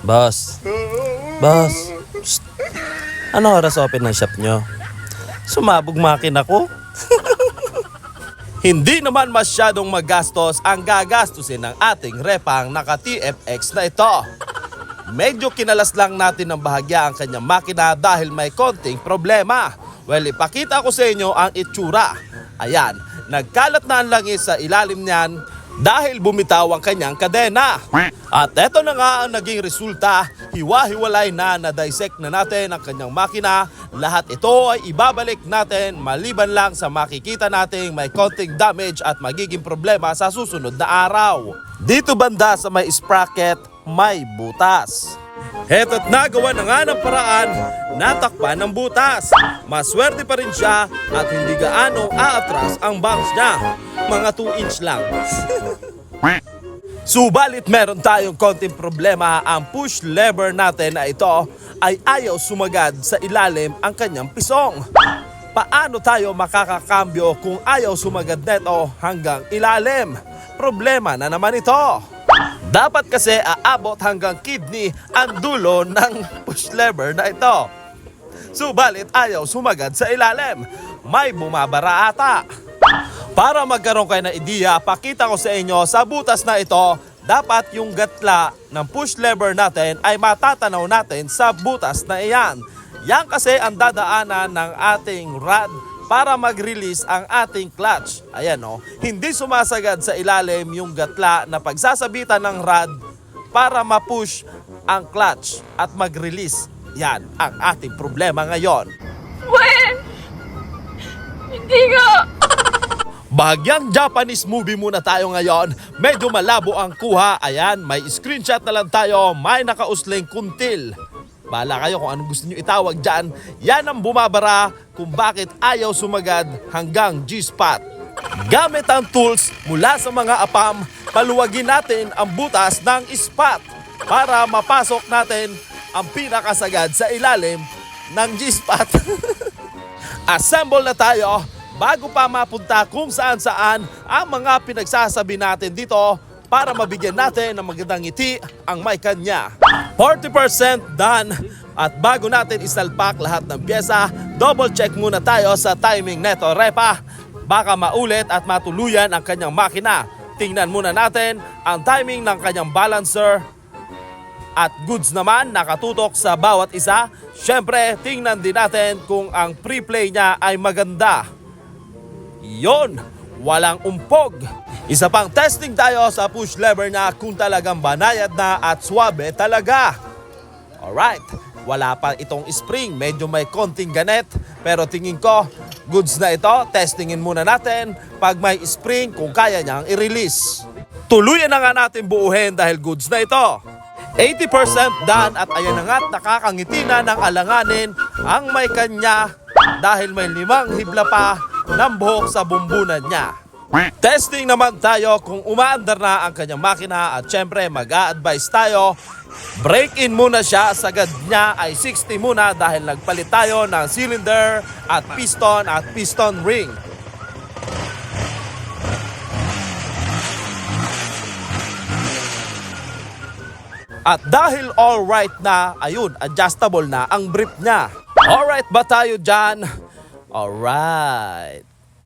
Boss. Boss. Psst. Ano oras open ng shop nyo? Sumabog makin ako. Hindi naman masyadong magastos ang gagastusin ng ating repang naka TFX na ito. Medyo kinalas lang natin ng bahagya ang kanyang makina dahil may konting problema. Well, ipakita ko sa inyo ang itsura. Ayan, nagkalat na ang langis sa ilalim niyan dahil bumitaw ang kanyang kadena. At eto na nga ang naging resulta, hiwa-hiwalay na na-dissect na natin ang kanyang makina. Lahat ito ay ibabalik natin maliban lang sa makikita nating may konting damage at magiging problema sa susunod na araw. Dito banda sa may sprocket, may butas. Heto't nagawa na nga ng paraan, natakpan ng butas. Maswerte pa rin siya at hindi gaano aatras ang bangs niya. Mga 2 inch lang. Subalit meron tayong konting problema ang push lever natin na ito ay ayaw sumagad sa ilalim ang kanyang pisong. Paano tayo makakakambyo kung ayaw sumagad neto hanggang ilalim? Problema na naman ito. Dapat kasi aabot hanggang kidney ang dulo ng push lever na ito. Subalit ayaw sumagad sa ilalim. May bumabara ata. Para magkaroon kayo ng ideya, pakita ko sa inyo sa butas na ito, dapat yung gatla ng push lever natin ay matatanaw natin sa butas na iyan. Yan kasi ang dadaanan ng ating rod para mag-release ang ating clutch. Ayan o, hindi sumasagad sa ilalim yung gatla na pagsasabitan ng rod para ma-push ang clutch at mag-release. Yan ang ating problema ngayon. When? Hindi nga. Bahagyang Japanese movie muna tayo ngayon. Medyo malabo ang kuha. Ayan, may screenshot na lang tayo. May nakausling kuntil. Bala kayo kung anong gusto nyo itawag dyan. Yan ang bumabara kung bakit ayaw sumagad hanggang G-spot. Gamit ang tools mula sa mga apam, paluwagin natin ang butas ng spot para mapasok natin ang pinakasagad sa ilalim ng G-spot. Assemble na tayo bago pa mapunta kung saan saan ang mga pinagsasabi natin dito para mabigyan natin ng magandang ngiti ang may kanya. 40% done at bago natin isalpak lahat ng pyesa, double check muna tayo sa timing neto repa. Baka maulit at matuluyan ang kanyang makina. Tingnan muna natin ang timing ng kanyang balancer at goods naman nakatutok sa bawat isa. Siyempre, tingnan din natin kung ang pre-play niya ay maganda. Yon, walang umpog. Isa pang testing tayo sa push lever niya kung talagang banayad na at swabe talaga. Alright, wala pa itong spring, medyo may konting ganet. Pero tingin ko, goods na ito. Testingin muna natin pag may spring kung kaya niyang i-release. Tuluyan na nga natin buuhin dahil goods na ito. 80% done at ayan na nga't nakakangiti na ng alanganin ang may kanya dahil may limang hibla pa ng buhok sa bumbunan niya. Testing naman tayo kung umaandar na ang kanyang makina at syempre mag-a-advise tayo. Break in muna siya, sagad niya ay 60 muna dahil nagpalit tayo ng cylinder at piston at piston ring. At dahil all right na, ayun, adjustable na ang brief niya. Alright ba tayo dyan? Alright.